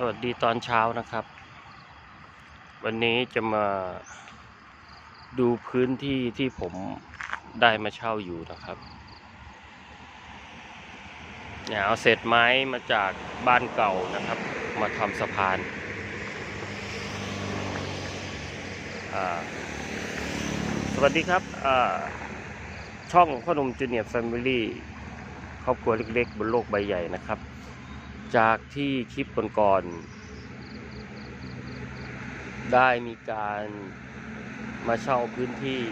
สวัสดีตอนเช้านะครับ วันนี้จะมาดูพื้นที่ที่ผมได้มาเช่าอยู่นะครับเนี่ยเอาเศษไม้มาจากบ้านเก่านะครับ มาทำสะพานสวัสดีครับช่องพ่อหนุ่มจูเนียร์แฟมิลี่ครอบครัวเล็กๆ บนโลกใบใหญ่นะครับ จากที่คลิปก่อนๆได้มีการมาเช่าพื้นที่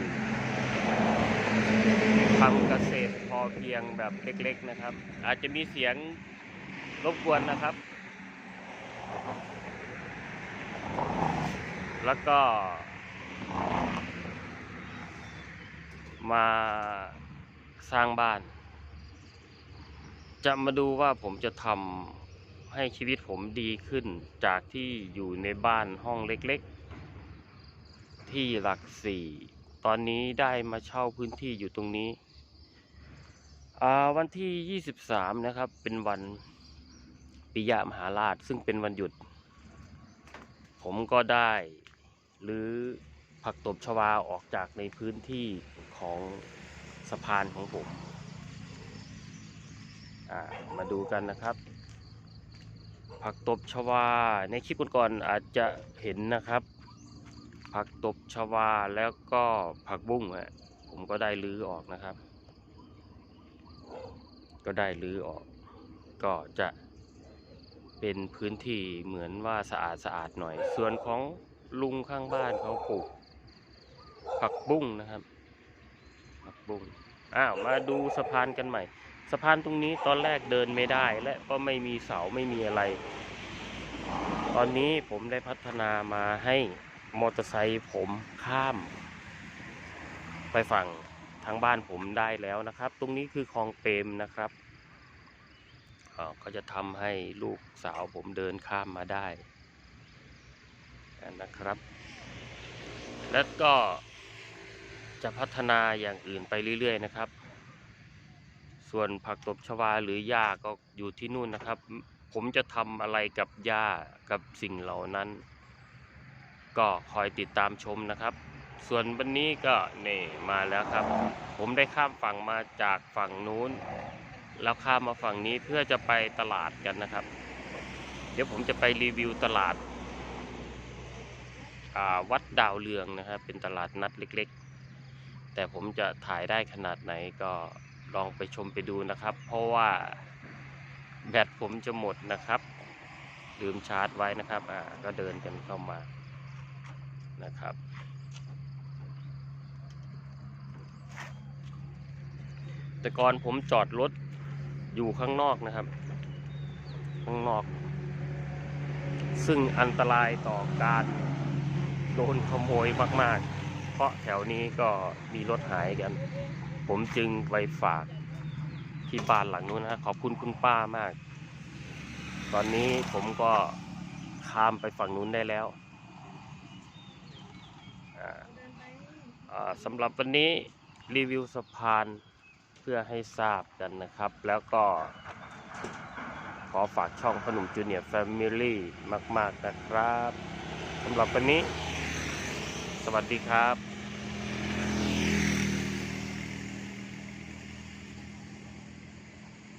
ทำเกษตรพอเพียงแบบเล็กๆนะครับ อาจจะมีเสียงรบกวนนะครับ แล้วก็ มาสร้างบ้าน จะมาดูว่าผมจะทำ ให้ชีวิตผมดีขึ้นจากที่อยู่ในบ้านห้องเล็กๆ ที่หลักสี่ตอนนี้ได้มาเช่าพื้นที่อยู่ตรงนี้อ่าวันที่ 23 นะครับ เป็นวันปิยมหาราชซึ่งเป็นวันหยุด ผมก็ได้หรือผักตบชวาออกจากในพื้นที่ของสะพานของผม มาดูกันนะครับ ผักตบชวา ในคลิปก่อนๆอาจจะเห็นนะครับ ผักตบชวาแล้วก็ผักบุ้งฮะผมก็ได้ลื้อออกนะครับ ก็ได้ลื้อออก ก็จะเป็นพื้นที่เหมือนว่าสะอาดสะอาดหน่อย ส่วนของลุงข้างบ้านเขาปลูก ผักบุ้งนะครับ ผักบุ้งอ้าวมาดูสะพานกันใหม่ สะพานตรงนี้ตอนแรกเดินไม่ได้และก็ไม่มีเสาไม่มีอะไร ตอนนี้ผมได้พัฒนามาให้มอเตอร์ไซค์ผมข้าม ไปฝั่งทางบ้านผมได้แล้วนะครับ ตรงนี้คือคลองเปรมนะครับอ่าเขาจะทำให้ลูกสาวผมเดินข้ามมาได้นะครับ แล้วก็จะพัฒนาอย่างอื่นไปเรื่อย ๆ นะครับ ส่วนผักตบชวาหรือหญ้าก็อยู่ที่นู่นนะครับ ผมจะทำอะไรกับหญ้ากับสิ่งเหล่านั้น ก็คอยติดตามชมนะครับ ส่วนวันนี้ก็นี่มาแล้วครับ ผมได้ข้ามฝั่งมาจากฝั่งนู้น แล้วข้ามมาฝั่งนี้เพื่อจะไปตลาดกันนะครับ เดี๋ยวผมจะไปรีวิวตลาดาวัดดาวเรืองนะครับเป็นตลาดนัดเล็ก ๆ แต่ผมจะถ่ายได้ขนาดไหนก็ ลองไปชมไปดูนะครับ เพราะว่าแบตผมจะหมดนะครับ ลืมชาร์จไว้นะครับอ่าก็เดินกันเข้ามานะครับ แต่ก่อนผมจอดรถอยู่ข้างนอกนะครับ ข้างนอก ซึ่งอันตรายต่อการโดนขโมยมาก ๆ เพราะแถวนี้ก็มีรถหายกัน ผมจึงไปฝากที่บ้านหลังนู้นนะขอบคุณคุณป้ามาก ตอนนี้ผมก็ข้ามไปฝั่งนู้นได้แล้วสำหรับวันนี้รีวิวสะพานเพื่อให้ทราบกันนะครับ แล้วก็ขอฝากช่องพนุ่มจูเนียร์แฟมิลี่มาก ๆ นะครับสำหรับวันนี้ สวัสดีครับ